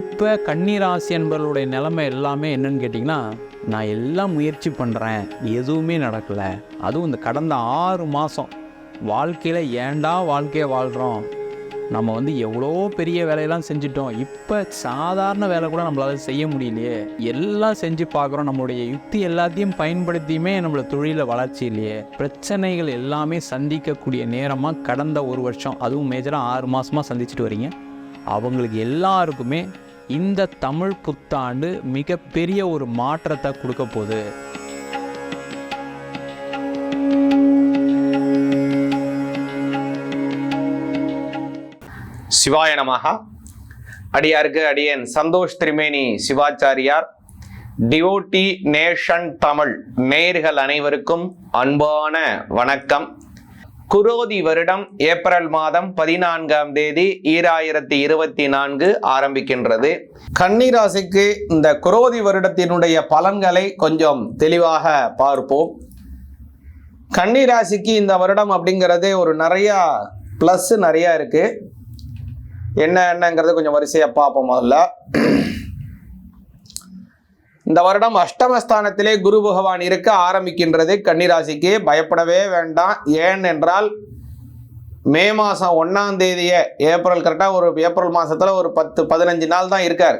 இப்போ கன்னிராசி என்பவர்களுடைய நிலைமை எல்லாமே என்னன்னு கேட்டிங்கன்னா நான் எல்லாம் முயற்சி பண்ணுறேன் எதுவுமே நடக்கலை. அதுவும் இந்த கடந்த ஆறு மாதம் வாழ்க்கையில் ஏன்டா வாழ்க்கையை வாழ்கிறோம் நம்ம வந்து எவ்வளோ பெரிய வேலையெல்லாம் செஞ்சிட்டோம். இப்போ சாதாரண வேலை கூட நம்மளால் செய்ய முடியலையே. எல்லாம் செஞ்சு பார்க்குறோம். நம்மளுடைய யுக்தி எல்லாத்தையும் பயன்படுத்தியுமே நம்மளோட தொழிலில் வளர்ச்சி இல்லையே. பிரச்சனைகள் எல்லாமே சந்திக்கக்கூடிய நேரமாக கடந்த ஒரு வருஷம். அதுவும் மேஜராக ஆறு மாதமாக சந்திச்சுட்டு வரீங்க. அவங்களுக்கு எல்லாருக்குமே இந்த தமிழ் புத்தாண்டு மிகப்பெரிய ஒரு மாற்றத்தை கொடுக்க போகுது. சிவாய நமகா அடியாருக்கு அடியன் சந்தோஷ் திரிமேனி சிவாச்சாரியார். டிவோட்டி நேஷன் தமிழ் நேர்கள் அனைவருக்கும் அன்பான வணக்கம். குரோதி வருடம் ஏப்ரல் மாதம் பதினான்காம் தேதி ஈராயிரத்தி இருபத்தி நான்கு ஆரம்பிக்கின்றது. கன்னிராசிக்கு இந்த குரோதி வருடத்தினுடைய பலன்களை கொஞ்சம் தெளிவாக பார்ப்போம். கன்னிராசிக்கு இந்த வருடம் அப்படிங்கிறது ஒரு நிறையா ப்ளஸ் நிறையா இருக்குது என்ன என்னங்கிறது கொஞ்சம் வரிசையாக பார்ப்போம் முதல்ல. இந்த வருடம் அஷ்டமஸ்தானத்திலே குரு பகவான் இருக்க ஆரம்பிக்கின்றது கன்னிராசிக்கு. பயப்படவே வேண்டாம். ஏன் என்றால் மே மாதம் ஒன்றாம் தேதியை ஏப்ரல் கரெக்டாக ஒரு ஏப்ரல் மாதத்தில் ஒரு பத்து பதினஞ்சு நாள் தான் இருக்கார்.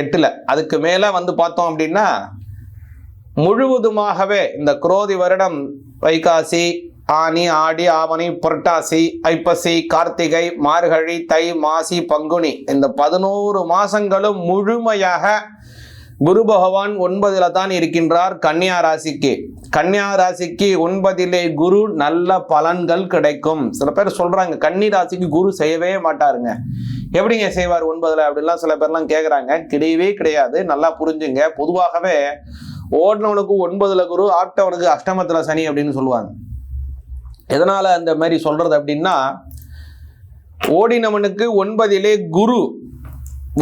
எட்டில். அதுக்கு மேலே வந்து பார்த்தோம் அப்படின்னா முழுவதுமாகவே இந்த குரோதி வருடம் வைகாசி ஆனி ஆடி ஆவணி புரட்டாசி ஐப்பசி கார்த்திகை மார்கழி தை மாசி பங்குனி இந்த பதினோரு மாதங்களும் முழுமையாக குரு பகவான் ஒன்பதில் தான் இருக்கின்றார் கன்னியா ராசிக்கு. கன்னியா ராசிக்கு ஒன்பதிலே குரு நல்ல பலன்கள் கிடைக்கும். சில பேர் சொல்றாங்க கன்னி ராசிக்கு குரு செய்யவே மாட்டாருங்க. எப்படிங்க செய்வார் ஒன்பதுல அப்படிலாம் சில பேர்லாம் கேட்குறாங்க கிடையவே கிடையாது. நல்லா புரிஞ்சுங்க. பொதுவாகவே ஓடினவனுக்கு ஒன்பதுல குரு ஆப்டவனுக்கு அஷ்டமத்துல சனி அப்படின்னு சொல்லுவாங்க. எதனால அந்த மாதிரி சொல்றது அப்படின்னா ஓடினவனுக்கு ஒன்பதிலே குரு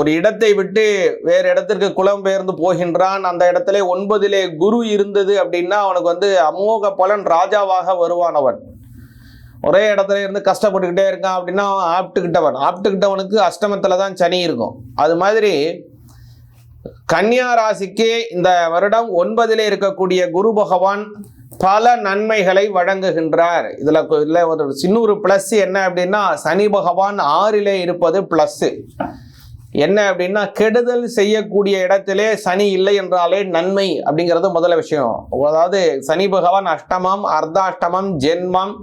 ஒரு இடத்தை விட்டு வேறு இடத்திற்கு குலம்பெயர்ந்து போகின்றான். அந்த இடத்துல ஒன்பதிலே குரு இருந்தது அப்படின்னா அவனுக்கு வந்து அமோக பலன் ராஜாவாக வருவான் அவன். ஒரே இடத்துல இருந்து கஷ்டப்பட்டுக்கிட்டே இருக்கான் அப்படின்னா அவன் ஆப்டுக்கிட்டவன் ஆப்டுக்கிட்டவனுக்கு அஷ்டமத்தில் தான் சனி இருக்கும். அது மாதிரி கன்னியா ராசிக்கு இந்த வருடம் ஒன்பதிலே இருக்கக்கூடிய குரு பகவான் பல நன்மைகளை வழங்குகின்றார். இதில் இதில் ஒரு சின்ன ஒரு என்ன அப்படின்னா சனி பகவான் ஆறிலே இருப்பது ப்ளஸ்ஸு என்ன அப்படின்னா கெடுதல் செய்யக்கூடிய இடத்திலே சனி இல்லை என்றாலே நன்மை அப்படிங்கிறது முதல்ல விஷயம். அதாவது சனி பகவான் அஷ்டமம் அர்த்தாஷ்டமம் ஜென்மம்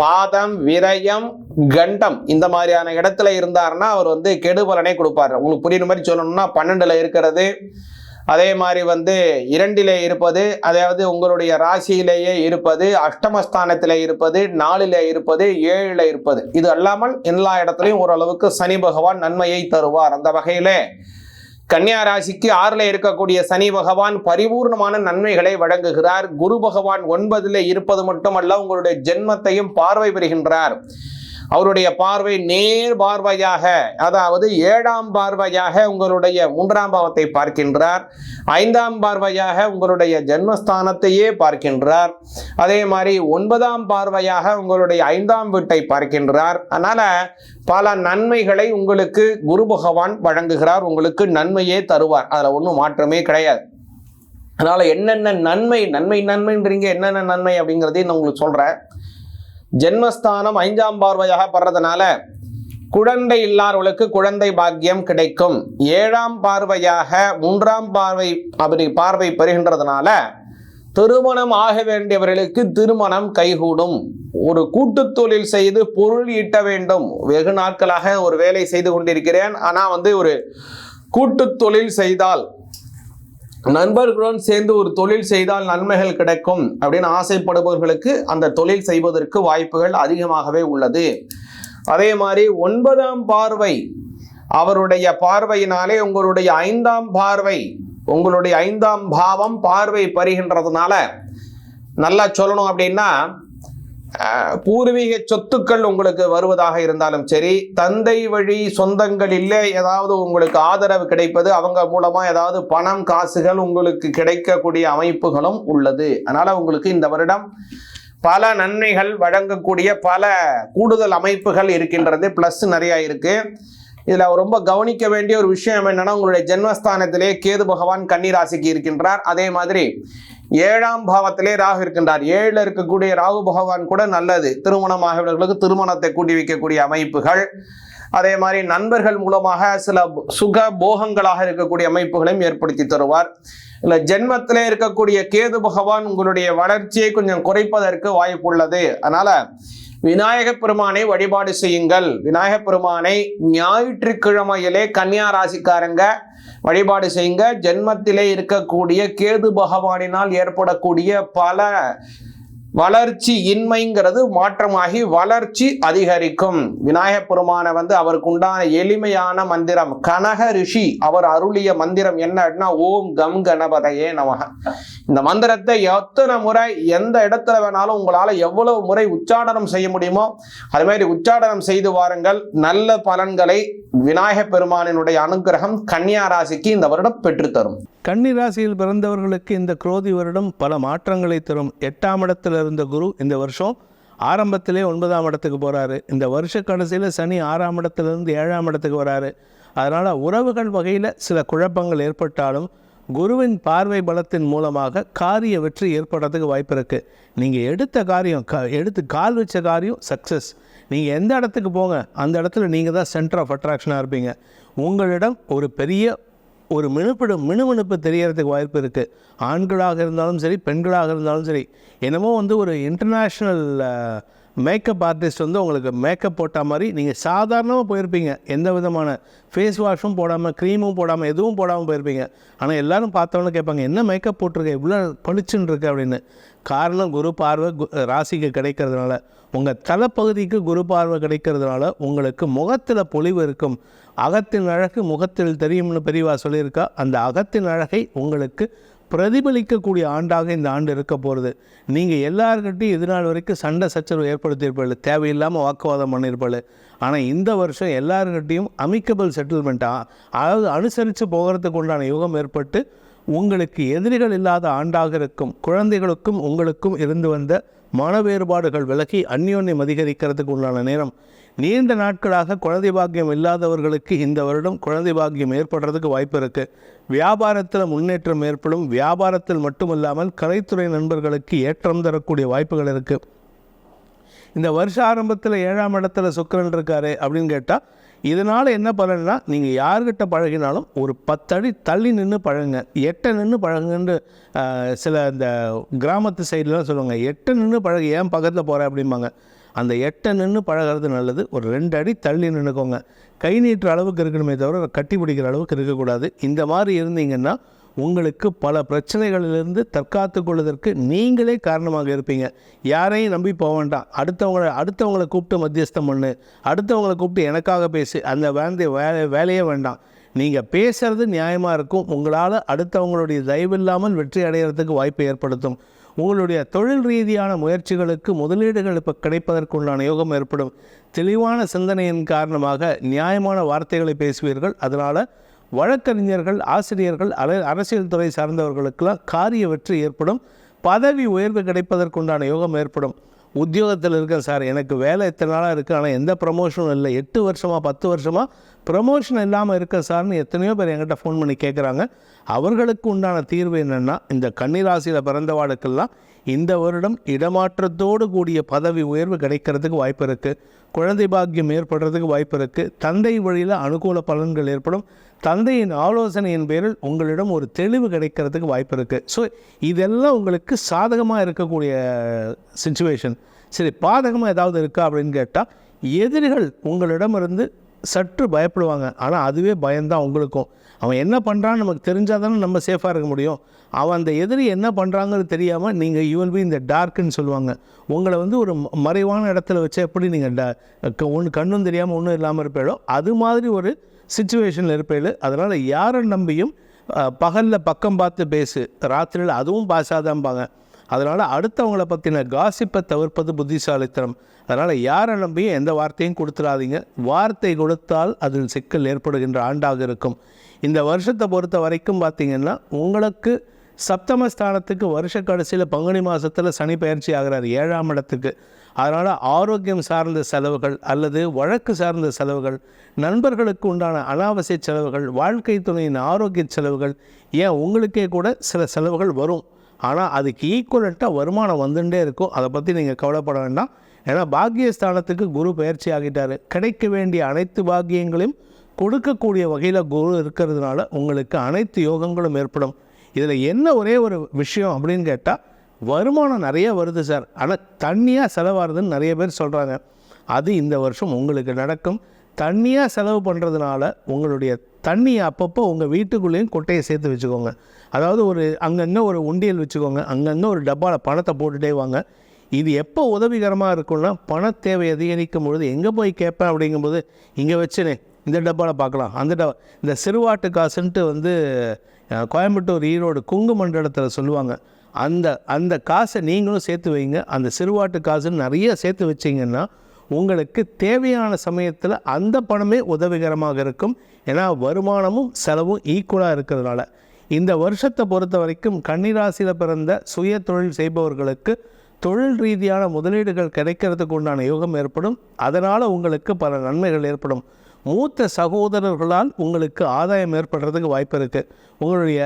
பாதம் விரயம் கண்டம் இந்த மாதிரியான இடத்துல இருந்தாருன்னா அவர் வந்து கெடுபலனே கொடுப்பார் கொடுப்பாரு. உங்களுக்கு புரியுற மாதிரி சொல்லணும்னா பன்னெண்டுல இருக்கிறது அதே மாதிரி வந்து இரண்டிலே இருப்பது அதாவது உங்களுடைய ராசியிலேயே இருப்பது அஷ்டமஸ்தானத்தில் இருப்பது நாலில் இருப்பது ஏழில் இருப்பது. இது அல்லாமல் எல்லா இடத்துலையும் ஓரளவுக்கு சனி பகவான் நன்மையை தருவார். அந்த வகையில் கன்னியா ராசிக்கு ஆறில் இருக்கக்கூடிய சனி பகவான் பரிபூர்ணமான நன்மைகளை வழங்குகிறார். குரு பகவான் ஒன்பதில் இருப்பது மட்டுமல்ல உங்களுடைய ஜென்மத்தையும் பார்வை பெறுகின்றார். அவருடைய பார்வை நேர் பார்வையாக அதாவது ஏழாம் பார்வையாக உங்களுடைய மூன்றாம் பாவத்தை பார்க்கின்றார். ஐந்தாம் பார்வையாக உங்களுடைய ஜென்மஸ்தானத்தையே பார்க்கின்றார். அதே மாதிரி ஒன்பதாம் பார்வையாக உங்களுடைய ஐந்தாம் வீட்டை பார்க்கின்றார். அதனால பல நன்மைகளை உங்களுக்கு குரு பகவான் வழங்குகிறார். உங்களுக்கு நன்மையே தருவார். அதில் ஒன்றும் மாற்றமே கிடையாது. அதனால் என்னென்ன நன்மை நன்மை நன்மைன்றீங்க என்னென்ன நன்மை அப்படிங்கிறதையும் நான் உங்களுக்கு சொல்கிறேன் ஜென்மஸ்தானம் ஐந்தாம் பார்வையாக படுறதுனால குழந்தை இல்லாதவர்களுக்கு குழந்தை பாக்கியம் கிடைக்கும். ஏழாம் பார்வையாக மூன்றாம் பார்வை அப்படி பார்வை பெறுகின்றதுனால திருமணம் ஆக வேண்டியவர்களுக்கு திருமணம் கைகூடும். ஒரு கூட்டுத் தொழில் செய்து பொருள் ஈட்ட வேண்டும். வெகு நாட்களாக ஒரு வேலை செய்து கொண்டிருக்கிறேன். ஆனால் வந்து ஒரு கூட்டுத் தொழில் செய்தால் நண்பர்களுடன் சேர்ந்து ஒரு தொழில் செய்தால் நன்மைகள் கிடைக்கும் அப்படின்னு ஆசைப்படுபவர்களுக்கு அந்த தொழில் செய்வதற்கு வாய்ப்புகள் அதிகமாகவே உள்ளது. அதே மாதிரி ஒன்பதாம் பார்வை அவருடைய பார்வையினாலே உங்களுடைய ஐந்தாம் பார்வை உங்களுடைய ஐந்தாம் பாவம் பார்வை பறிகின்றதுனால நல்லா சொல்லணும் அப்படின்னா பூர்வீக சொத்துக்கள் உங்களுக்கு வருவதாக இருந்தாலும் சரி தந்தை வழி சொந்தங்களில் ஏதாவது உங்களுக்கு ஆதரவு கிடைப்பது அவங்க மூலமா ஏதாவது பணம் காசுகள் உங்களுக்கு கிடைக்கக்கூடிய அமைப்புகளும் உள்ளது. அதனால உங்களுக்கு இந்த வருடம் பல நன்மைகள் வழங்கக்கூடிய பல கூடுதல் அமைப்புகள் இருக்கின்றது. ப்ளஸ் நிறைய இருக்கு. இதில் ரொம்ப கவனிக்க வேண்டிய ஒரு விஷயம் என்னன்னா உங்களுடைய ஜென்மஸ்தானத்திலே கேது பகவான் கன்னிராசிக்கு இருக்கின்றார். அதே மாதிரி ஏழாம் பாவத்திலே ராகு இருக்கின்றார். ஏழில் இருக்கக்கூடிய ராகு பகவான் கூட நல்லது. திருமணமாகவர்களுக்கு திருமணத்தை கூட்டி வைக்கக்கூடிய அமைப்புகள். அதே மாதிரி நண்பர்கள் மூலமாக சில சுக போகங்களாக இருக்கக்கூடிய அமைப்புகளையும் ஏற்படுத்தி தருவார். இல்ல ஜென்மத்திலே இருக்கக்கூடிய கேது பகவான் உங்களுடைய வளர்ச்சியை கொஞ்சம் குறைப்பதற்கு வாய்ப்புள்ளது அதனால விநாயக பெருமானை வழிபாடு செய்யுங்கள். விநாயக பெருமானை ஞாயிற்றுக்கிழமையிலே கன்னியா ராசிக்காரங்க வழிபாடு செய்யுங்க. ஜென்மத்திலே இருக்கக்கூடிய கேது பகவானினால் ஏற்படக்கூடிய பல வளர்ச்சி இன்மைங்கிறது மாற்றமாகி வளர்ச்சி அதிகரிக்கும். விநாயகப் பெருமானை வந்து அவருக்கு உண்டான எளிமையான மந்திரம் கனக ரிஷி அவர் அருளிய மந்திரம் என்ன அப்படின்னா ஓம் கம் கணபதையே நமக. இந்த மந்திரத்தை எத்தனை முறை எந்த இடத்துல வேணாலும் உங்களால எவ்வளவு முறை உச்சாடனம் செய்ய முடியுமோ அது மாதிரி உச்சாடனம் செய்து வாருங்கள். நல்ல பலன்களை விநாயக பெருமானினுடைய அனுகிரகம் கன்னியா ராசிக்கு இந்த வருடம் பெற்றுத்தரும் கன்னி ராசியில் பிறந்தவர்களுக்கு இந்த குரோதி வருடம் பல மாற்றங்களை தரும். எட்டாம் இடத்துல இருந்த குரு இந்த வருஷம் ஆரம்பத்திலே ஒன்பதாம் இடத்துக்கு போகிறாரு இந்த வருஷ கடைசியில் சனி ஆறாம் இடத்துலேருந்து ஏழாம் இடத்துக்கு வராரு. அதனால் உறவுகள் வகையில் சில குழப்பங்கள் ஏற்பட்டாலும் குருவின் பார்வை பலத்தின் மூலமாக காரிய வெற்றி ஏற்படுறதுக்கு வாய்ப்பு இருக்குது நீங்கள் எடுத்த காரியம் க எடுத்து கால் வச்ச காரியம் சக்ஸஸ் நீங்கள் எந்த இடத்துக்கு போங்க அந்த இடத்துல நீங்கள் தான் சென்டர் ஆஃப் அட்ராக்ஷனாக இருப்பீங்க. உங்களிடம் ஒரு பெரிய ஒரு மினுப்பிடு மினுமினுப்பு தெரியறதுக்கு வாய்ப்பு இருக்குது ஆண்களாக இருந்தாலும் சரி பெண்களாக இருந்தாலும் சரி என்னமோ வந்து ஒரு இன்டர்நேஷ்னல் மேக்கப் ஆர்டிஸ்ட் வந்து உங்களுக்கு மேக்கப் போட்ட மாதிரி நீங்கள் சாதாரணமாக போயிருப்பீங்க. எந்த விதமான ஃபேஸ் வாஷும் போடாமல் க்ரீமும் போடாமல் எதுவும் போடாமல் போயிருப்பீங்க. ஆனால் எல்லோரும் பார்த்தவொன்னே கேட்பாங்க என்ன மேக்கப் போட்டிருக்க? இவ்வளோ பளிச்சுன்னு இருக்கு அப்படின்னு. காரணம் குரு பார்வை கு- ராசிக்கு கிடைக்கிறதுனால. உங்கள் தலைப்பகுதிக்கு குரு பார்வை கிடைக்கிறதுனால உங்களுக்கு முகத்தில் பொலிவு இருக்கும். அகத்தின் அழகு முகத்தில் தெரியும்னு பெரியவா சொல்லியிருக்கா. அந்த அகத்தின் அழகை உங்களுக்கு பிரதிபலிக்கக்கூடிய ஆண்டாக இந்த ஆண்டு இருக்க போகிறது நீங்கள் எல்லாருக்கிட்டையும் இது நாள் வரைக்கும் சண்டை சச்சரவு ஏற்படுத்தியிருப்பாள் தேவையில்லாமல் வாக்குவாதம் பண்ணியிருப்பாள். ஆனால் இந்த வருஷம் எல்லாருக்கிட்டையும் அமிக்கபிள் செட்டில்மெண்ட்டாக அதாவது அனுசரித்து போகிறதுக்கு உண்டான யுகம் ஏற்பட்டு உங்களுக்கு எதிரிகள் இல்லாத ஆண்டாக இருக்கும் குழந்தைகளுக்கும் உங்களுக்கும் இருந்து வந்த மன வேறுபாடுகள் விலகி அந்யோன்யம் அதிகரிக்கிறதுக்கு உண்டான நேரம் நீண்ட நாட்களாக குழந்தை பாக்கியம் இல்லாதவர்களுக்கு இந்த வருடம் குழந்தை பாக்கியம் ஏற்படுறதுக்கு வாய்ப்பு இருக்குது வியாபாரத்தில் முன்னேற்றம் ஏற்படும். வியாபாரத்தில் மட்டுமல்லாமல் கலைத்துறை நண்பர்களுக்கு ஏற்றம் தரக்கூடிய வாய்ப்புகள் இருக்குது இந்த வருஷ ஆரம்பத்தில் ஏழாம் இடத்துல சுக்கிரன் இருக்காரு அப்படின்னு கேட்டால் இதனால் என்ன பலன்னா நீங்கள் யார்கிட்ட பழகினாலும் ஒரு பத்தடி தள்ளி நின்று பழகுங்க. எட்ட நின்று பழகுங்கன்னு சில இந்த கிராமத்து சைட்லாம் சொல்லுவாங்க. எட்ட நின்று பழகு ஏன் பக்கத்தில் போகிற அப்படிம்பாங்க. அந்த எட்டை நின்று பழகிறது நல்லது. ஒரு ரெண்டு அடி தள்ளி நின்றுக்கோங்க கை நீட்டுற அளவுக்கு இருக்கணுமே தவிர கட்டி பிடிக்கிற அளவுக்கு இருக்கக்கூடாது. இந்த மாதிரி இருந்தீங்கன்னா உங்களுக்கு பல பிரச்சனைகளிலிருந்து தற்காத்து கொள்வதற்கு நீங்களே காரணமாக இருப்பீங்க. யாரையும் நம்பி போக வேண்டாம். அடுத்தவங்களை அடுத்தவங்களை கூப்பிட்டு மத்தியஸ்தம் பண்ணு. அடுத்தவங்களை கூப்பிட்டு எனக்காக பேசு. அந்த வேலை வேலை வேலையே வேண்டாம். நீங்கள் பேசுகிறது நியாயமாக இருக்கும். உங்களால் அடுத்தவங்களுடைய தயவில்லாமல் வெற்றி அடைகிறதுக்கு வாய்ப்பை ஏற்படுத்தும். உங்களுடைய தொழில் ரீதியான முயற்சிகளுக்கு முதலீடுகள் இப்போ கிடைப்பதற்குண்டான யோகம் ஏற்படும். தெளிவான சிந்தனையின் காரணமாக நியாயமான வார்த்தைகளை பேசுவீர்கள். அதனால் வழக்கறிஞர்கள் ஆசிரியர்கள் அல அரசியல் துறை சார்ந்தவர்களுக்கெல்லாம் காரிய வெற்றி ஏற்படும். பதவி உயர்வு கிடைப்பதற்குண்டான யோகம் ஏற்படும். உத்தியோகத்தில் இருக்கேன் சார். எனக்கு வேலை எத்தனை நாளாக இருக்குது ஆனால் எந்த ப்ரமோஷனும் இல்லை. எட்டு வருஷமாக பத்து வருஷமாக ப்ரமோஷன் இல்லாமல் இருக்க சார்னு எத்தனையோ பேர் என்கிட்ட ஃபோன் பண்ணி கேட்குறாங்க அவர்களுக்கு உண்டான தீர்வு என்னென்னா இந்த கன்னிராசியில் பிறந்தவாளுக்கெல்லாம் இந்த வருடம் இடமாற்றத்தோடு கூடிய பதவி உயர்வு கிடைக்கிறதுக்கு வாய்ப்பு இருக்குது குழந்தை பாக்கியம் ஏற்படுறதுக்கு வாய்ப்பு இருக்குது தந்தை வழியில் அனுகூல பலன்கள் ஏற்படும். தந்தையின் ஆலோசனையின் பேரில் உங்களிடம் ஒரு தெளிவு கிடைக்கிறதுக்கு வாய்ப்பு இருக்குது ஸோ இதெல்லாம் உங்களுக்கு சாதகமாக இருக்கக்கூடிய சுச்சுவேஷன் சரி பாதகமாக ஏதாவது இருக்கா அப்படின்னு கேட்டால் எதிரிகள் உங்களிடமிருந்து சற்று பயப்படுவாங்க. ஆனால் அதுவே பயம்தான் உங்களுக்கும். அவன் என்ன பண்ணுறான்னு நமக்கு தெரிஞ்சால் தானே நம்ம சேஃபாக இருக்க முடியும். அவன் அந்த எதிரி என்ன பண்ணுறாங்கன்னு தெரியாமல் நீங்கள் யூஎல் பி இந்த டார்க்குன்னு சொல்லுவாங்க. உங்களை வந்து ஒரு மறைவான இடத்துல வச்சு எப்படி நீங்கள் ட ஒன்று கண்ணும் தெரியாமல் ஒன்றும் இல்லாமல் இருப்பீங்களோ அது மாதிரி ஒரு சுச்சுவேஷனில் இருப்பீள். அதனால் யாரை நம்பியும் பகலில் பக்கம் பார்த்து பேசு. ராத்திரியில் அதுவும் பாசாதான்பாங்க அதனால் அடுத்தவங்கள பற்றின காசிப்பை தவிர்ப்பது புத்திசாலித்தனம். அதனால் யாரை நம்பியும் எந்த வார்த்தையும் கொடுத்துடாதீங்க. வார்த்தை கொடுத்தால் அதில் சிக்கல் ஏற்படுகின்ற ஆண்டாக இருக்கும். இந்த வருஷத்தை பொறுத்த வரைக்கும் பார்த்தீங்கன்னா உங்களுக்கு சப்தமஸ்தானத்துக்கு வருஷ கடைசியில் பங்குனி மாதத்தில் சனி பயிற்சி ஆகிறார் ஏழாம் இடத்துக்கு. அதனால் ஆரோக்கியம் சார்ந்த செலவுகள் அல்லது வழக்கு சார்ந்த செலவுகள் நண்பர்களுக்கு உண்டான அனாவசிய செலவுகள் வாழ்க்கை துணையின் ஆரோக்கிய செலவுகள் ஏன் உங்களுக்கே கூட சில செலவுகள் வரும். ஆனால் அதுக்கு ஈக்குவலண்ட்டாக வருமானம் வந்துட்டே இருக்கும். அதை பற்றி நீங்கள் கவலைப்பட வேண்டாம். ஏன்னா பாக்கியஸ்தானத்துக்கு குரு பயிற்சி ஆகிட்டார். கிடைக்க வேண்டிய அனைத்து பாக்கியங்களையும் கொடுக்கக்கூடிய வகையில் குரு இருக்கிறதுனால உங்களுக்கு அனைத்து யோகங்களும் ஏற்படும். இதில் என்ன ஒரே ஒரு விஷயம் அப்படின்னு கேட்டால் வருமானம் நிறைய வருது சார். ஆனால் தண்ணியாக செலவாகுதுன்னு நிறைய பேர் சொல்கிறாங்க அது இந்த வருஷம் உங்களுக்கு நடக்கும். தண்ணியாக செலவு பண்ணுறதுனால உங்களுடைய தண்ணியை அப்பப்போ உங்கள் வீட்டுக்குள்ளேயும் கொட்டையை சேர்த்து வச்சுக்கோங்க. அதாவது ஒரு அங்கங்கே ஒரு உண்டியல் வச்சுக்கோங்க. அங்கங்கே ஒரு டப்பாவில் பணத்தை போட்டுட்டே வாங்க. இது எப்போ உதவிகரமாக இருக்கும்னா பண தேவை அதிகரிக்கும் பொழுது எங்கே போய் கேட்பேன்? அப்படிங்கும்போது இங்கே வச்சுனே இந்த டப்பாவில் பார்க்கலாம். அந்த டப்பா இந்த சிறுவாட்டு காசுன்ட்டு வந்து கோயம்புத்தூர் ஈரோடு குங்கு மண்டலத்தில் சொல்லுவாங்க. அந்த அந்த காசை நீங்களும் சேர்த்து வைங்க. அந்த சிறுவாட்டு காசுன்னு நிறைய சேர்த்து வச்சிங்கன்னா உங்களுக்கு தேவையான சமயத்தில் அந்த பணமே உதவிகரமாக இருக்கும். ஏன்னா வருமானமும் செலவும் ஈக்குவலாக இருக்கிறதுனால. இந்த வருஷத்தை பொறுத்த வரைக்கும் கன்னிராசியில் பிறந்த சுய தொழில் செய்பவர்களுக்கு தொழில் ரீதியான முதலீடுகள் கிடைக்கிறதுக்கு உண்டான யோகம் ஏற்படும். அதனால் உங்களுக்கு பல நன்மைகள் ஏற்படும். மூத்த சகோதரர்களால் உங்களுக்கு ஆதாயம் ஏற்படுறதுக்கு வாய்ப்பு இருக்குது உங்களுடைய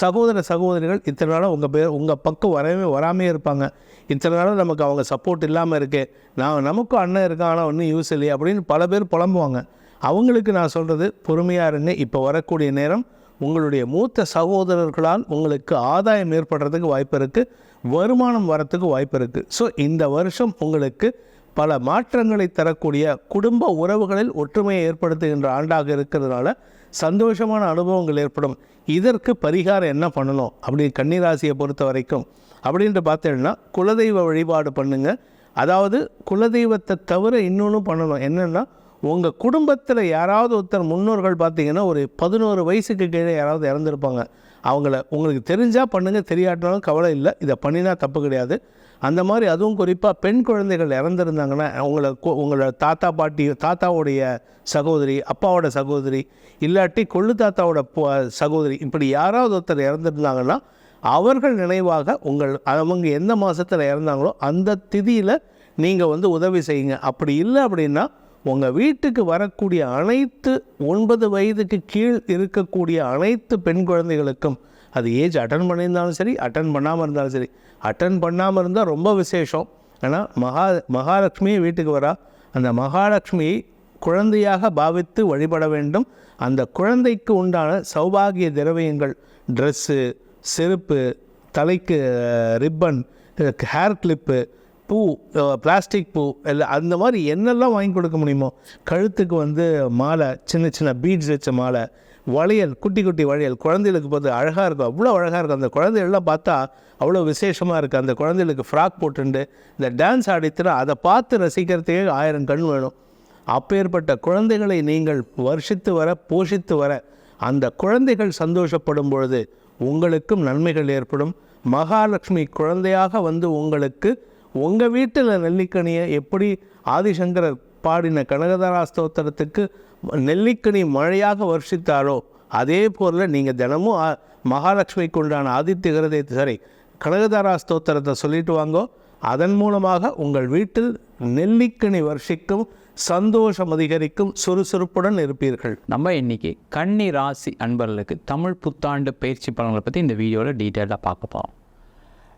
சகோதர சகோதரிகள் இத்தனை நாளாக உங்கள் பேர் உங்கள் பக்கம் வரவே வராமே இருப்பாங்க. இத்தனை நாளாக நமக்கு அவங்க சப்போர்ட் இல்லாமல் இருக்குது நான் நமக்கும் அண்ணன் இருக்கான் ஆனால் ஒன்றும் யூஸ் இல்லையே அப்படின்னு பல பேர் புலம்புவாங்க. அவங்களுக்கு நான் சொல்கிறது பொறுமையாக இருங்க. இப்போ வரக்கூடிய நேரம் உங்களுடைய மூத்த சகோதரர்களால் உங்களுக்கு ஆதாயம் ஏற்படுறதுக்கு வாய்ப்பு இருக்குது வருமானம் வரத்துக்கு வாய்ப்பு இருக்குது ஸோ இந்த வருஷம் உங்களுக்கு பல மாற்றங்களை தரக்கூடிய குடும்ப உறவுகளில் ஒற்றுமையை ஏற்படுத்துகின்ற ஆண்டாக இருக்கிறதுனால சந்தோஷமான அனுபவங்கள் ஏற்படும். இதற்கு பரிகாரம் என்ன பண்ணணும்? அப்படி கன்னிராசியை பொறுத்த வரைக்கும். அப்படின்ட்டு பார்த்தீங்கன்னா குலதெய்வ வழிபாடு பண்ணுங்க. அதாவது குலதெய்வத்தை தவிர இன்னொன்றும் பண்ணணும். என்னென்னா உங்கள் குடும்பத்தில் யாராவது ஒருத்தர் முன்னோர்கள் பார்த்தீங்கன்னா ஒரு பதினோரு வயசுக்கு கீழே யாராவது இறந்துருப்பாங்க. அவங்கள உங்களுக்கு தெரிஞ்சால் பண்ணுங்கள் தெரியாட்டினாலும் கவலை இல்லை. இதை பண்ணினா தப்பு கிடையாது. அந்த மாதிரி அதுவும் குறிப்பாக பெண் குழந்தைகள் இறந்துருந்தாங்கன்னா அவங்கள உங்களோட தாத்தா பாட்டி தாத்தாவுடைய சகோதரி அப்பாவோட சகோதரி இல்லாட்டி கொள்ளு தாத்தாவோட சகோதரி இப்படி யாராவது ஒருத்தர் இறந்துருந்தாங்கன்னா அவர்கள் நினைவாக உங்கள் அவங்க எந்த மாதத்தில் இறந்தாங்களோ அந்த திதியில் நீங்கள் வந்து உதவி செய்யுங்க. அப்படி இல்லை அப்படின்னா உங்கள் வீட்டுக்கு வரக்கூடிய அனைத்து ஒன்பது வயதுக்கு கீழ் இருக்கக்கூடிய அனைத்து பெண் குழந்தைகளுக்கும் அது ஏஜ் அட்டன் பண்ணியிருந்தாலும் சரி அட்டன் பண்ணாமல் இருந்தாலும் சரி அட்டன் பண்ணாமல் இருந்தால் ரொம்ப விசேஷம். ஏன்னா மகா மகாலட்சுமி வீட்டுக்கு வரா. அந்த மகாலட்சுமியை குழந்தையாக பாவித்து வழிபட வேண்டும். அந்த குழந்தைக்கு உண்டான சௌபாகிய திரவியங்கள் ட்ரெஸ்ஸு செருப்பு தலைக்கு ரிப்பன் ஹேர் கிளிப்பு பூ பிளாஸ்டிக் பூ இல்லை அந்த மாதிரி என்னெல்லாம் வாங்கி கொடுக்க முடியுமோ கழுத்துக்கு வந்து மாலை சின்ன சின்ன பீட்ஸ் வச்ச மாலை வளையல் குட்டி குட்டி வளையல் குழந்தைகளுக்கு பார்த்து அழகாக இருக்கும். அவ்வளோ அழகாக இருக்கும். அந்த குழந்தைகள்லாம் பார்த்தா அவ்வளோ விசேஷமாக இருக்குது அந்த குழந்தைகளுக்கு ஃப்ராக் போட்டுண்டு இந்த டான்ஸ் ஆடித்துனா அதை பார்த்து ரசிக்கிறதுக்கே ஆயிரம் கண் வேணும். அப்பேற்பட்ட குழந்தைகளை நீங்கள் வருஷித்து வர போஷித்து வர அந்த குழந்தைகள் சந்தோஷப்படும் பொழுது உங்களுக்கும் நன்மைகள் ஏற்படும். மகாலட்சுமி குழந்தையாக வந்து உங்களுக்கு உங்கள் வீட்டில் நெல்லிக்கனியை எப்படி ஆதிசங்கரர் பாடின கனகதாரா ஸ்தோத்திரத்துக்கு நெல்லிக்கனி மழையாக வருஷித்தாரோ அதே போல் நீங்கள் தினமும் மகாலட்சுமிக்கு உண்டான ஆதித்ய கிரதை சரி கனகதாரா ஸ்தோத்திரத்தை சொல்லிட்டு வாங்கோ. அதன் மூலமாக உங்கள் வீட்டில் நெல்லிக்கனி வருஷிக்கும் சந்தோஷம் அதிகரிக்கும் சுறுசுறுப்புடன் இருப்பீர்கள். நம்ம இன்னைக்கு கன்னி ராசி அன்பர்களுக்கு தமிழ் புத்தாண்டு பயிற்சி பலன்களை பற்றி இந்த வீடியோவில் டீட்டெயிலாக பார்க்க போகிறோம்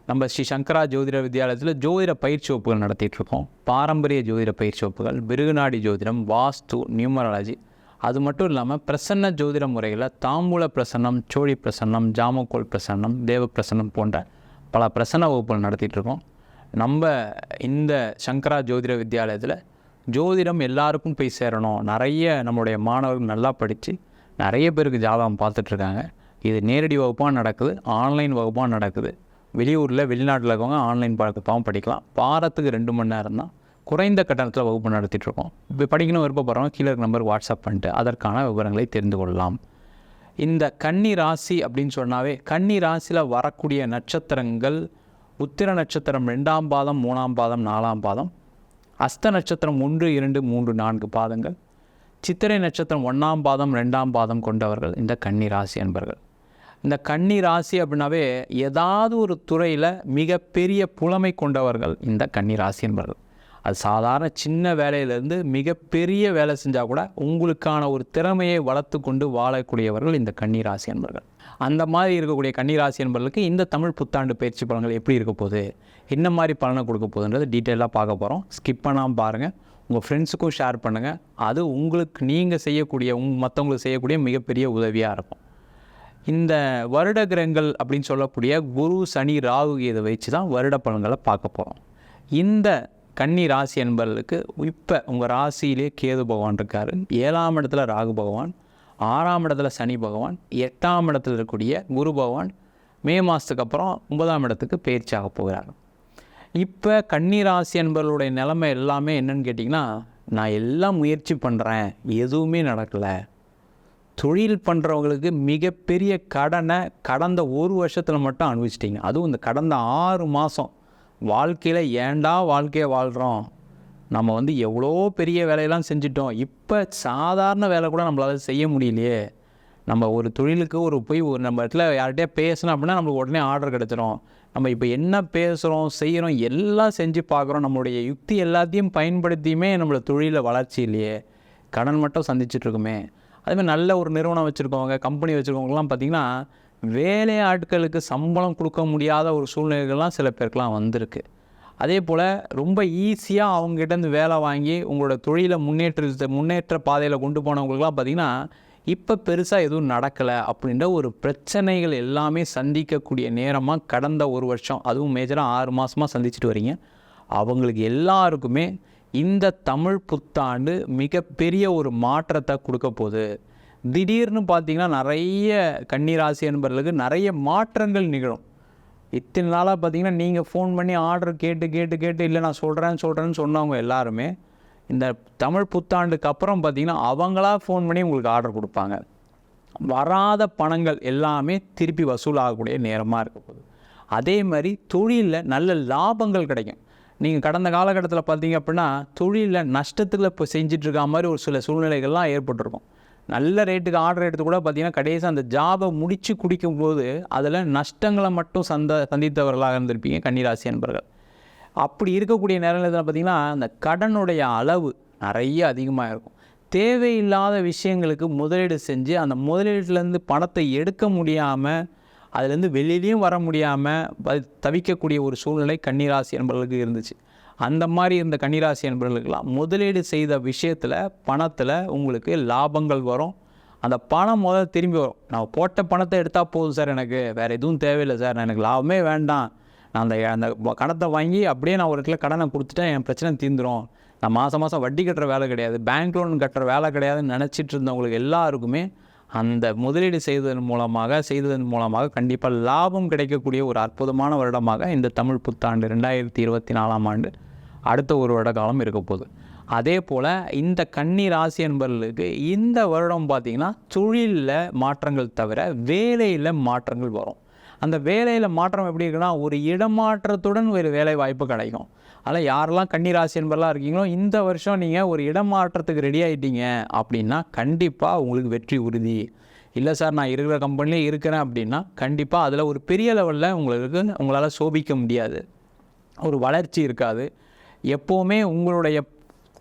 நம்ம ஸ்ரீ சங்கரா ஜோதிட வித்யாலயத்தில் ஜோதிட பயிற்சி வகுப்புகள் நடத்திட்டுருக்கோம். பாரம்பரிய ஜோதிட பயிற்சி வகுப்புகள் பிருகுநாடி ஜோதிடம் வாஸ்து நியூமராலஜி. அது மட்டும் இல்லாமல் பிரசன்ன ஜோதிட முறையில் தாம்பூல பிரசன்னம் சோழி பிரசன்னம் ஜாமக்கோல் பிரசன்னம் தேவ பிரசன்னம் போன்ற பல பிரசன்ன வகுப்புகள் நடத்திட்டுருக்கோம். நம்ம இந்த சங்கரா ஜோதிட வித்யாலயத்தில் ஜோதிடம் எல்லாருக்கும் போய் சேரணும். நிறைய நம்மளுடைய மாணவர்கள் நல்லா படித்து நிறைய பேருக்கு ஜாதகம் பார்த்துட்ருக்காங்க. இது நேரடி வகுப்பாக நடக்குது ஆன்லைன் வகுப்பாக நடக்குது. வெளியூரில் வெளிநாட்டில் இருக்கவங்க ஆன்லைன் பார்க்கப்பாகவும் படிக்கலாம். வாரத்துக்கு ரெண்டு மணி நேரம் தான் குறைந்த கட்டணத்தில் வகுப்பு நடத்திட்டுருக்கோம். இப்போ படிக்கணும் விருப்பப்படுறவங்க கீழே இருக்க நம்பருக்கு வாட்ஸ்அப் பண்ணிட்டு அதற்கான விவரங்களை தெரிந்து கொள்ளலாம். இந்த கன்னி ராசி அப்படின்னு சொன்னாவே கன்னி ராசியில் வரக்கூடிய நட்சத்திரங்கள் உத்திர நட்சத்திரம் ரெண்டாம் பாதம் மூணாம் பாதம் நாலாம் பாதம் அஸ்த நட்சத்திரம் ஒன்று இரண்டு மூன்று நான்கு பாதங்கள் சித்திரை நட்சத்திரம் ஒன்றாம் பாதம் ரெண்டாம் பாதம் கொண்டவர்கள் இந்த கன்னி ராசி என்பர்கள் இந்த கன்னி ராசி அப்படின்னாவே ஏதாவது ஒரு துறையில் மிகப்பெரிய புலமை கொண்டவர்கள் இந்த கன்னி ராசி என்பவர்கள். அது சாதாரண சின்ன வேலையிலேருந்து மிகப்பெரிய வேலை செஞ்சால் கூட உங்களுக்கான ஒரு திறமையை வளர்த்து கொண்டு வாழக்கூடியவர்கள் இந்த கன்னி ராசி என்பவர்கள். அந்த மாதிரி இருக்கக்கூடிய கன்னி ராசி என்பவர்களுக்கு இந்த தமிழ் புத்தாண்டு பயிற்சி பலன்கள் எப்படி இருக்க போகுது? என்ன மாதிரி பலனை கொடுக்க போகுதுன்றது டீட்டெயிலாக பார்க்க போகிறோம் ஸ்கிப் பண்ணாமல் பாருங்கள் உங்கள் ஃப்ரெண்ட்ஸுக்கும் ஷேர் பண்ணுங்கள் அது உங்களுக்கு நீங்கள் செய்யக்கூடிய உங் மற்றவங்களுக்கு செய்யக்கூடிய மிகப்பெரிய உதவியாக இருக்கும். இந்த வருட கிரகங்கள் அப்படின்னு சொல்லக்கூடிய குரு சனி ராகு இதை வச்சு தான் வருட பலன்களை பார்க்க போகிறோம் இந்த கன்னி ராசி என்பவர்களுக்கு இப்போ உங்கள் ராசியிலே கேது பகவான் இருக்கார். ஏழாம் இடத்துல ராகு பகவான் ஆறாம் இடத்துல சனி பகவான் எட்டாம் இடத்துல இருக்கக்கூடிய குரு பகவான் மே மாதத்துக்கு அப்புறம் ஒன்பதாம் இடத்துக்கு பயிற்சியாக போகிறாங்க இப்போ கன்னி ராசி என்பவர்களுடைய நிலைமை எல்லாமே என்னன்னு கேட்டிங்கன்னா நான் எல்லாம் முயற்சி பண்ணுறேன் எதுவுமே நடக்கலை. தொழில் பண்ணுறவங்களுக்கு மிகப்பெரிய கடனை கடந்த ஒரு வருஷத்தில் மட்டும் அனுபவிச்சிட்டிங்க. அதுவும் இந்த கடந்த ஆறு மாதம் வாழ்க்கையில் ஏன்டா வாழ்க்கையை வாழ்கிறோம் நம்ம வந்து எவ்வளோ பெரிய வேலையெல்லாம் செஞ்சிட்டோம். இப்போ சாதாரண வேலை கூட நம்மளால் செய்ய முடியலையே. நம்ம ஒரு தொழிலுக்கு ஒரு போய் ஒரு நம்ம இடத்துல யார்கிட்டயா பேசணும் அப்படின்னா நம்மளுக்கு உடனே ஆர்டர் கிடச்சிரும். நம்ம இப்போ என்ன பேசுகிறோம் செய்கிறோம் எல்லாம் செஞ்சு பார்க்குறோம். நம்மளுடைய யுக்தி எல்லாத்தையும் பயன்படுத்தியுமே நம்மளோட தொழிலில் வளர்ச்சி இல்லையே. கடன் மட்டும் சந்திச்சிட்டுருக்குமே அதுமாதிரி நல்ல ஒரு நிறுவனம் வச்சுருக்கவங்க கம்பெனி வச்சுருக்கவங்கலாம் பார்த்திங்கன்னா வேலை ஆட்களுக்கு சம்பளம் கொடுக்க முடியாத ஒரு சூழ்நிலைகள்லாம் சில பேருக்கெலாம் வந்திருக்கு. அதே போல் ரொம்ப ஈஸியாக அவங்ககிட்டேருந்து வேலை வாங்கி உங்களோட தொழிலை முன்னேற்ற முன்னேற்ற பாதையில் கொண்டு போனவங்களுக்குலாம் பார்த்திங்கன்னா இப்போ பெருசாக எதுவும் நடக்கலை அப்படின்ற ஒரு பிரச்சனைகள் எல்லாமே சந்திக்கக்கூடிய நேரமாக கடந்த ஒரு வருஷம் அதுவும் மேஜராக ஆறு மாதமாக சந்திச்சுட்டு வரீங்க. அவங்களுக்கு எல்லாருக்குமே இந்த தமிழ் புத்தாண்டு மிகப்பெரிய ஒரு மாற்றத்தை கொடுக்க போகுது. திடீர்னு பார்த்தீங்கன்னா நிறைய கன்னிராசி என்பவர்களுக்கு நிறைய மாற்றங்கள் நிகழும். இத்தனை நாளாக பார்த்தீங்கன்னா நீங்கள் ஃபோன் பண்ணி ஆர்டர் கேட்டு கேட்டு கேட்டு இல்லை நான் சொல்கிறேன் சொல்கிறேன்னு சொன்னவங்க எல்லாருமே இந்த தமிழ் புத்தாண்டுக்கு அப்புறம் பார்த்திங்கன்னா அவங்களா ஃபோன் பண்ணி உங்களுக்கு ஆர்டர் கொடுப்பாங்க. வராத பணங்கள் எல்லாமே திருப்பி வசூலாகக்கூடிய நேரமாக இருக்க போகுது. அதே மாதிரி தொழிலில் நல்ல லாபங்கள் கிடைக்கும். நீங்கள் கடந்த காலகட்டத்தில் பார்த்தீங்க அப்படின்னா தொழிலில் நஷ்டத்தில் இப்போ செஞ்சிட்ருக்க மாதிரி ஒரு சில சூழ்நிலைகள்லாம் ஏற்பட்டிருக்கும். நல்ல ரேட்டுக்கு ஆர்டர் எடுத்து கூட பார்த்தீங்கன்னா கடைசி அந்த ஜாபை முடித்து குடிக்கும்போது அதில் நஷ்டங்களை மட்டும் சந்த சந்தித்தவர்களாக இருந்திருப்பீங்க கன்னிராசி என்பர்கள் அப்படி இருக்கக்கூடிய நேரத்தில் பார்த்தீங்கன்னா அந்த கடனுடைய அளவு நிறைய அதிகமாக இருக்கும் தேவையில்லாத விஷயங்களுக்கு முதலீடு செஞ்சு அந்த முதலீட்டிலேருந்து பணத்தை எடுக்க முடியாமல் அதுலேருந்து வெளியிலையும் வர முடியாமல் தவிக்கக்கூடிய ஒரு சூழ்நிலை கன்னிராசி என்பவர்களுக்கு இருந்துச்சு. அந்த மாதிரி இருந்த கன்னிராசி என்பவர்களுக்கெல்லாம் முதலீடு செய்த விஷயத்தில் பணத்தில் உங்களுக்கு லாபங்கள் வரும். அந்த பணம் முதல்ல திரும்பி வரும். நான் போட்ட பணத்தை எடுத்தால் போதும் சார் எனக்கு. வேறு எதுவும் தேவையில்லை சார். நான் எனக்கு லாபமே வேண்டாம். நான் அந்த அந்த கடத்தை வாங்கி அப்படியே நான் ஒரு இடத்துல கடனை கொடுத்துட்டேன். என் பிரச்சனை தீர்ந்துடும் நான் மாதம் மாதம் வட்டி கட்டுற வேலை கிடையாது. பேங்க் லோன் கட்டுற வேலை கிடையாதுன்னு நினச்சிட்டு இருந்தவங்களுக்கு எல்லாருக்குமே அந்த முதலீடு செய்ததன் மூலமாக செய்ததன் மூலமாக கண்டிப்பாக லாபம் கிடைக்கக்கூடிய ஒரு அற்புதமான வருடமாக இந்த தமிழ் புத்தாண்டு ரெண்டாயிரத்தி இருபத்தி நாலாம் ஆண்டு அடுத்த ஒரு வருட காலம் இருக்க போகுது. அதே போல் இந்த கன்னி ராசி என்பவர்களுக்கு இந்த வருடம் பார்த்திங்கன்னா தொழிலில் மாற்றங்கள் தவிர வேலையில் மாற்றங்கள் வரும். அந்த வேலையில் மாற்றம் எப்படி இருக்குன்னா ஒரு இடமாற்றத்துடன் ஒரு வேலை வாய்ப்பு கிடைக்கும். அதில் யாரெல்லாம் கன்னிராசி என்பதெல்லாம் இருக்கீங்களோ இந்த வருஷம் நீங்கள் ஒரு இடமாற்றத்துக்கு ரெடி ஆகிட்டீங்க அப்படின்னா கண்டிப்பாக உங்களுக்கு வெற்றி உறுதி. இல்லை சார் நான் இருக்கிற கம்பெனிலே இருக்கிறேன் அப்படின்னா கண்டிப்பாக அதில் ஒரு பெரிய லெவலில் உங்களுக்கு உங்களால் சோபிக்க முடியாது. ஒரு வளர்ச்சி இருக்காது. எப்போவுமே உங்களுடைய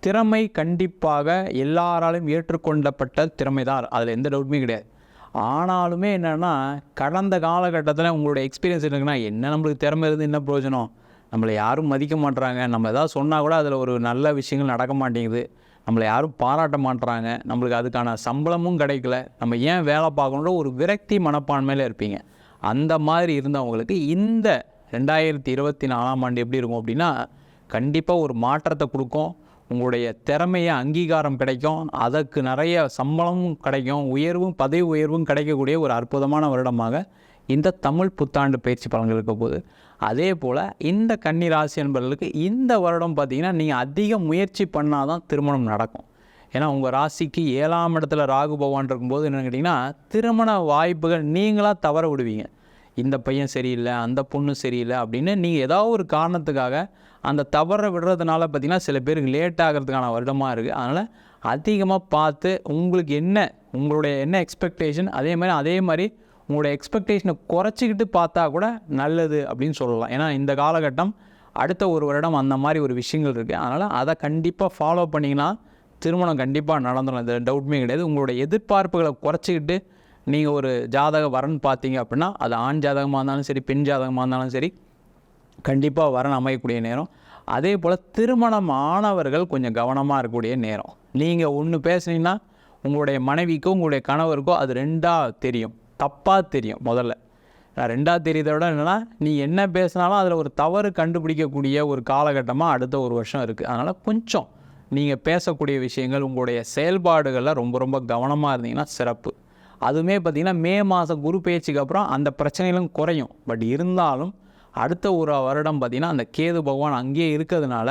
திறமை கண்டிப்பாக எல்லாராலும் ஏற்றுக்கொண்டப்பட்ட திறமை தான் அதில் எந்த டவுட்டுமே கிடையாது. ஆனாலுமே என்னென்னா கடந்த காலகட்டத்தில் உங்களோட எக்ஸ்பீரியன்ஸ் இருக்குன்னா என்ன நம்மளுக்கு திறமை இருந்து என்ன பிரயோஜனம்? நம்மளை யாரும் மதிக்க மாட்றாங்க. நம்ம எதாவது சொன்னால் கூட அதில் ஒரு நல்ல விஷயங்கள் நடக்க மாட்டேங்குது. நம்மளை யாரும் பாராட்ட மாட்றாங்க. நம்மளுக்கு அதுக்கான சம்பளமும் கிடைக்கல. நம்ம ஏன் வேலை பார்க்கணுன்ற ஒரு விரக்தி மனப்பான்மையில் இருப்பீங்க. அந்த மாதிரி இருந்தவங்களுக்கு இந்த ரெண்டாயிரத்தி இருபத்தி நாலாம் ஆண்டு எப்படி இருக்கும் அப்படின்னா கண்டிப்பாக ஒரு மாற்றத்தை கொடுக்கும். உங்களுடைய திறமையை அங்கீகாரம் கிடைக்கும். அதற்கு நிறைய சம்பளமும் கிடைக்கும். உயர்வும் பதவி உயர்வும் கிடைக்கக்கூடிய ஒரு அற்புதமான வருடமாக இந்த தமிழ் புத்தாண்டு பயிற்சி பலன்கள் இருக்க போகுது. அதே போல் இந்த கன்னி ராசி என்பவர்களுக்கு இந்த வருடம் பார்த்திங்கன்னா நீங்கள் அதிக முயற்சி பண்ணால் தான் திருமணம் நடக்கும். ஏன்னா உங்கள் ராசிக்கு ஏழாம் இடத்துல ராகு பகவான் இருக்கும்போது என்னென்னு கேட்டிங்கன்னா திருமண வாய்ப்புகள் நீங்களாக தவற விடுவீங்க. இந்த பையன் சரியில்லை அந்த பொண்ணு சரியில்லை அப்படின்னு நீங்கள் ஏதாவது ஒரு காரணத்துக்காக அந்த தவறை விடுறதுனால பார்த்திங்கன்னா சில பேருக்கு லேட் ஆகிறதுக்கான வருடமாக இருக்குது அதனால் அதிகமாக பார்த்து உங்களுக்கு என்ன உங்களுடைய என்ன எக்ஸ்பெக்டேஷன் அதே மாதிரி அதே மாதிரி உங்களுடைய எக்ஸ்பெக்டேஷனை குறைச்சிக்கிட்டு பார்த்தா கூட நல்லது அப்படின்னு சொல்லலாம். ஏன்னா இந்த காலகட்டம் அடுத்த ஒரு வருடம் அந்த மாதிரி ஒரு விஷயங்கள் இருக்குது அதனால் அதை கண்டிப்பாக ஃபாலோ பண்ணிங்கன்னா திருமணம் கண்டிப்பாக நடந்துடும் இது டவுட்மே கிடையாது. உங்களுடைய எதிர்பார்ப்புகளை குறைச்சிக்கிட்டு நீங்கள் ஒரு ஜாதக வரன் பார்த்தீங்க அப்படின்னா அது ஆண் ஜாதகமாக இருந்தாலும் சரி பெண் ஜாதகமாக இருந்தாலும் சரி கண்டிப்பாக வரன் அமையக்கூடிய நேரம். அதே போல் திருமணம் ஆனவர்கள் கொஞ்சம் கவனமாக இருக்கக்கூடிய நேரம். நீங்கள் ஒன்று பேசுனீங்கன்னா உங்களுடைய மனைவிக்கோ உங்களுடைய கணவருக்கோ அது ரெண்டாக தெரியும். தப்பாக தெரியும் முதல்ல. நான் ரெண்டாக தெரியுதை விட என்னென்னா நீ என்ன பேசினாலும் அதில் ஒரு தவறு கண்டுபிடிக்கக்கூடிய ஒரு காலகட்டமாக அடுத்த ஒரு வருஷம் இருக்குது அதனால் கொஞ்சம் நீங்கள் பேசக்கூடிய விஷயங்கள் உங்களுடைய செயல்பாடுகளில் ரொம்ப ரொம்ப கவனமாக இருந்தீங்கன்னா சிறப்பு. அதுவுமே பார்த்திங்கன்னா மே மாதம் குரு பேச்சுக்கு அப்புறம் அந்த பிரச்சனைகளும் குறையும். பட் இருந்தாலும் அடுத்த ஒரு வருடம் பார்த்திங்கன்னா அந்த கேது பகவான் அங்கேயே இருக்கிறதுனால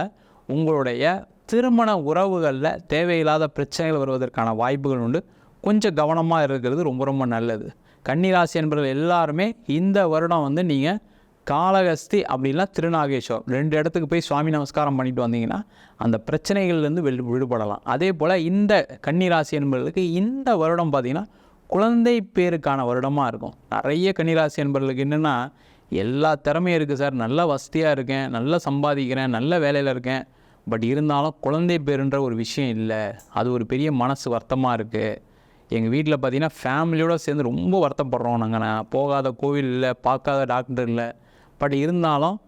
உங்களுடைய திருமண உறவுகளில் தேவையில்லாத பிரச்சனைகள் வருவதற்கான வாய்ப்புகள் உண்டு. கொஞ்சம் கவனமாக இருக்கிறது ரொம்ப ரொம்ப நல்லது. கன்னிராசி என்பவர்கள் எல்லாருமே இந்த வருடம் வந்து நீங்கள் காளகஸ்தி அப்படின்னா திருநாகேஸ்வரம். ரெண்டு இடத்துக்கு போய் சுவாமி நமஸ்காரம் பண்ணிட்டு வந்தீங்கன்னா அந்த பிரச்சனைகள்லேருந்து வெளி விடுபடலாம். அதே போல் இந்த கன்னிராசி என்பவர்களுக்கு இந்த வருடம் பார்த்திங்கன்னா குழந்தை பேருக்கான வருடமாக இருக்கும். நிறைய கன்னிராசி என்பவர்களுக்கு என்னென்னா எல்லா திறமையும் இருக்குது சார். நல்ல வசதியாக இருக்கேன். நல்லா சம்பாதிக்கிறேன். நல்ல வேலையில் இருக்கேன். பட் இருந்தாலும் குழந்தை பேருன்ற ஒரு விஷயம் இல்லை. அது ஒரு பெரிய மனசு வருத்தமாக இருக்குது எங்கள் வீட்டில் பார்த்தீங்கன்னா ஃபேமிலியோடு சேர்ந்து ரொம்ப வருத்தப்படுறோம் நாங்கள் நான் போகாத கோவில் இல்லை பார்க்காத டாக்டர் இல்லை. பட் இருந்தாலும்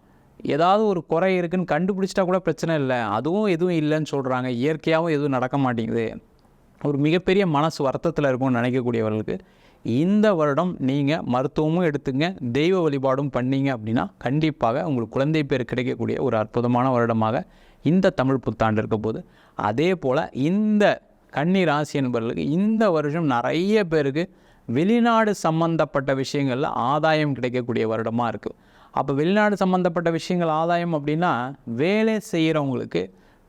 ஏதாவது ஒரு குறை இருக்குதுன்னு கண்டுபிடிச்சிட்டா கூட பிரச்சனை இல்லை. அதுவும் எதுவும் இல்லைன்னு சொல்கிறாங்க இயற்கையாகவும் எதுவும் நடக்க மாட்டேங்குது. ஒரு மிகப்பெரிய மனசு வருத்தத்தில் இருக்கும்னு நினைக்கக்கூடியவர்களுக்கு இந்த வருடம் நீங்கள் மருத்துவமும் எடுத்துங்க தெய்வ வழிபாடும் பண்ணீங்க அப்படின்னா கண்டிப்பாக உங்களுக்கு குழந்தை பேர் கிடைக்கக்கூடிய ஒரு அற்புதமான வருடமாக இந்த தமிழ் புத்தாண்டு இருக்க போது அதே போல் இந்த கன்னி ராசி என்பவர்களுக்கு இந்த வருஷம் நிறைய பேருக்கு வெளிநாடு சம்பந்தப்பட்ட விஷயங்களில் ஆதாயம் கிடைக்கக்கூடிய வருடமாக இருக்குது அப்போ வெளிநாடு சம்மந்தப்பட்ட விஷயங்கள் ஆதாயம் அப்படின்னா வேலை செய்கிறவங்களுக்கு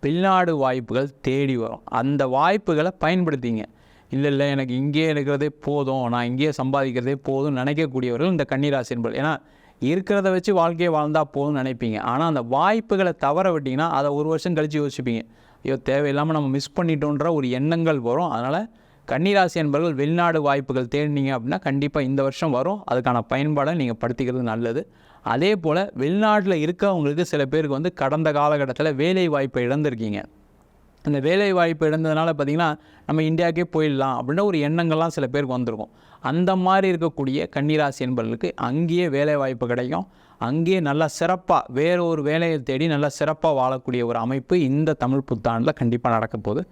வெளிநாடு வாய்ப்புகள் தேடி வரும். அந்த வாய்ப்புகளை பயன்படுத்திங்க. இல்லை இல்லை எனக்கு இங்கேயே இருக்கிறதே போதும். நான் இங்கேயே சம்பாதிக்கிறதே போதும் நினைக்கக்கூடியவர்கள் இந்த கன்னிராசி என்பது ஏன்னா இருக்கிறத வச்சு வாழ்க்கையை வாழ்ந்தால் போதும்னு நினைப்பீங்க. ஆனால் அந்த வாய்ப்புகளை தவற விட்டிங்கன்னா அதை ஒரு வருஷம் கழித்து யோசிப்பீங்க. ஐயோ தேவையில்லாமல் நம்ம மிஸ் பண்ணிட்டோன்ற ஒரு எண்ணங்கள் வரும். அதனால் கன்னிராசி என்பவர்கள் வெளிநாடு வாய்ப்புகள் தேடினீங்க அப்படின்னா கண்டிப்பாக இந்த வருஷம் வரும். அதுக்கான பயன்பாடை நீங்கள் படுத்திக்கிறது நல்லது. அதே போல் வெளிநாட்டில் இருக்கவங்களுக்கு சில பேருக்கு வந்து கடந்த காலகட்டத்தில் வேலை வாய்ப்பை இழந்திருக்கீங்க. அந்த வேலை வாய்ப்பு இழந்ததுனால பார்த்திங்கன்னா நம்ம இந்தியாவுக்கே போயிடலாம் அப்படின்ற ஒரு எண்ணங்கள்லாம் சில பேருக்கு வந்திருக்கும். அந்த மாதிரி இருக்கக்கூடிய கன்னிராசி என்பவர்களுக்கு அங்கேயே வேலை வாய்ப்பு கிடைக்கும். அங்கேயே நல்லா சிறப்பாக வேறு ஒரு வேலையை தேடி நல்லா சிறப்பாக வாழக்கூடிய ஒரு அமைப்பு இந்த தமிழ் புத்தாண்டில் கண்டிப்பாக நடக்க போகுது.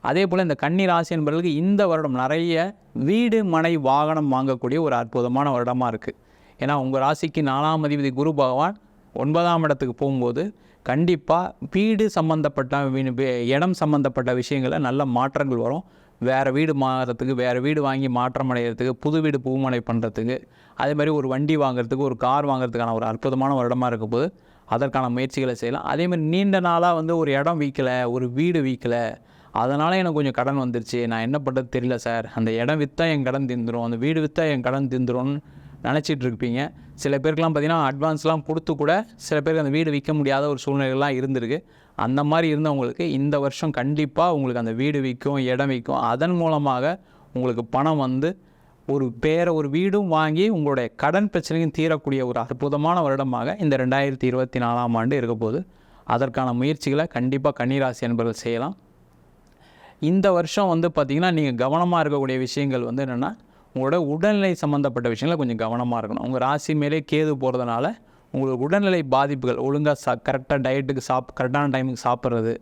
அதே போல் இந்த கன்னிராசி என்பவர்களுக்கு இந்த வருடம் நிறைய வீடு மனை வாகனம் வாங்கக்கூடிய ஒரு அற்புதமான வருடமாக இருக்குது ஏன்னா உங்கள் ராசிக்கு நாலாம் அதிபதி குரு பகவான் ஒன்பதாம் இடத்துக்கு போகும்போது கண்டிப்பாக வீடு சம்மந்தப்பட்ட இடம் சம்மந்தப்பட்ட விஷயங்களில் நல்ல மாற்றங்கள் வரும். வேறு வீடு மாறுறதுக்கு வேறு வீடு வாங்கி மாற்றம் அடைகிறதுக்கு புது வீடு பூமனை பண்ணுறதுக்கு அதே மாதிரி ஒரு வண்டி வாங்குறதுக்கு ஒரு கார் வாங்குறதுக்கான ஒரு அற்புதமான வருடமாக இருக்க போது அதற்கான முயற்சிகளை செய்யலாம். அதே மாதிரி நீண்ட நாளாக வந்து ஒரு இடம் விற்கலை ஒரு வீடு விற்கலை அதனால் எனக்கு கொஞ்சம் கடன் வந்துருச்சு. நான் என்ன பண்ணுறது தெரியல சார். அந்த இடம் விற்றா என் கடன் தீர்ந்துரும் அந்த வீடு விற்றா என் கடன் தீர்ந்துரும்னு நினச்சிட்டு இருப்பீங்க. சில பேருக்குலாம் பார்த்தீங்கன்னா அட்வான்ஸ்லாம் கொடுத்து கூட சில பேருக்கு அந்த வீடு விற்க முடியாத ஒரு சூழ்நிலைகள்லாம் இருந்திருக்கு. அந்த மாதிரி இருந்தவங்களுக்கு இந்த வருஷம் கண்டிப்பாக உங்களுக்கு அந்த வீடு விற்கும் இடம் விற்கும். அதன் மூலமாக உங்களுக்கு பணம் வந்து ஒரு பேர ஒரு வீடும் வாங்கி உங்களுடைய கடன் பிரச்சனையும் தீரக்கூடிய ஒரு அற்புதமான வருடமாக இந்த ரெண்டாயிரத்தி இருபத்தி நாலாம் ஆண்டு இருக்க போது அதற்கான முயற்சிகளை கண்டிப்பாக கன்னிராசி என்பவர்கள் செய்யலாம். இந்த வருஷம் வந்து பார்த்திங்கன்னா நீங்கள் கவனமாக இருக்கக்கூடிய விஷயங்கள் வந்து என்னென்னா உங்களோட உடல்நிலை சம்மந்தப்பட்ட விஷயங்களை கொஞ்சம் கவனமாக இருக்கணும். உங்கள் ராசி மேலே கேது போகிறதுனால உங்களுக்கு உடல்நிலை பாதிப்புகள் ஒழுங்காக சா கரெக்டாக டயட்டுக்கு சாப் கரெக்டான டைமுக்கு சாப்பிட்றது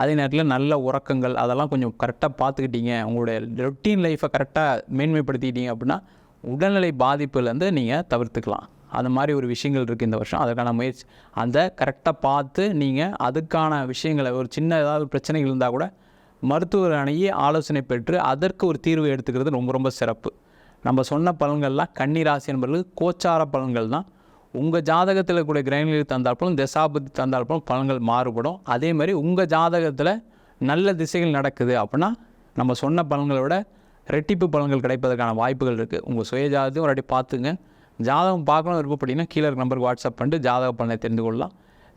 அதே நேரத்தில் நல்ல உறக்கங்கள் அதெல்லாம் கொஞ்சம் கரெக்டாக பார்த்துக்கிட்டீங்க. உங்களுடைய ரொட்டீன் லைஃப்பை கரெக்டாக மேன்மைப்படுத்திக்கிட்டீங்க அப்படின்னா உடல்நிலை பாதிப்புலேருந்து நீங்கள் தவிர்த்துக்கலாம். அந்த மாதிரி ஒரு விஷயங்கள் இருக்குது இந்த வருஷம். அதற்கான முயற்சி அந்த கரெக்டாக பார்த்து நீங்கள் அதுக்கான விஷயங்களை ஒரு சின்ன ஏதாவது பிரச்சனைகள் இருந்தால் கூட மருத்துவர் அணுகி ஆலோசனை பெற்று அதற்கு ஒரு தீர்வு எடுத்துக்கிறது ரொம்ப ரொம்ப சிறப்பு. நம்ம சொன்ன பலன்கள்லாம் கன்னிராசி என்பது கோச்சார பலன்கள் தான். உங்கள் ஜாதகத்தில் கூட கிரகணிகள் தந்தாற்போலும் தசாபதி தந்தாற்போலும் பலன்கள் மாறுபடும். அதே மாதிரி உங்கள் ஜாதகத்தில் நல்ல திசைகள் நடக்குது அப்படின்னா நம்ம சொன்ன பலன்களை விட ரெட்டிப்பு பலன்கள் கிடைப்பதற்கான வாய்ப்புகள் இருக்குது உங்கள் சுய ஜாதகத்தையும் ஒரு வாட்டி பார்த்துங்க. ஜாதகம் பார்க்கணும் விருப்பப்பட்டீங்கன்னா கீழே இருக்க நம்பருக்கு வாட்ஸ்அப் பண்ணிட்டு ஜாதக பலனை தெரிந்து கொள்ளலாம்.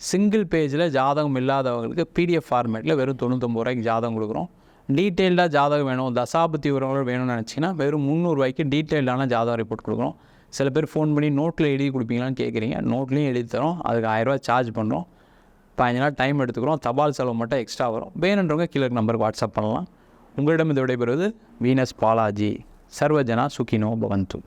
சிங்கிள் பேஜில் ஜாதகம் இல்லாதவங்களுக்கு பிடிஎஃப் ஃபார்மேட்டில் வெறும் தொண்ணூற்றம்பது ரூபாய்க்கு ஜாதகம் கொடுக்குறோம். டீட்டெயில்டாக ஜாதகம் வேணும் தசாபத்தி உறவுகள் வேணும்னு நினச்சிங்கன்னா வெறும் முந்நூறுரூவாய்க்கு டீட்டெயில்டான ஜாதகம் ரிப்போர்ட் கொடுக்குறோம் சில பேர் ஃபோன் பண்ணி நோட்டில் எழுதி கொடுப்பீங்களான்னு கேட்குறீங்க நோட்லேயும் எழுதி தரோம். அதுக்கு ஆயிரரூவா சார்ஜ் பண்ணுறோம் பதினஞ்சு நாள் டைம் எடுத்துக்கிறோம். தபால் செலவு மட்டும் எக்ஸ்ட்ரா வரும். வேணுன்றவங்க கீழே நம்பருக்கு வாட்ஸ்அப் பண்ணலாம். உங்களிடம் இது விடைபெறுவது வீனஸ் பாலாஜி. சர்வஜனா சுகினோ பவந்து.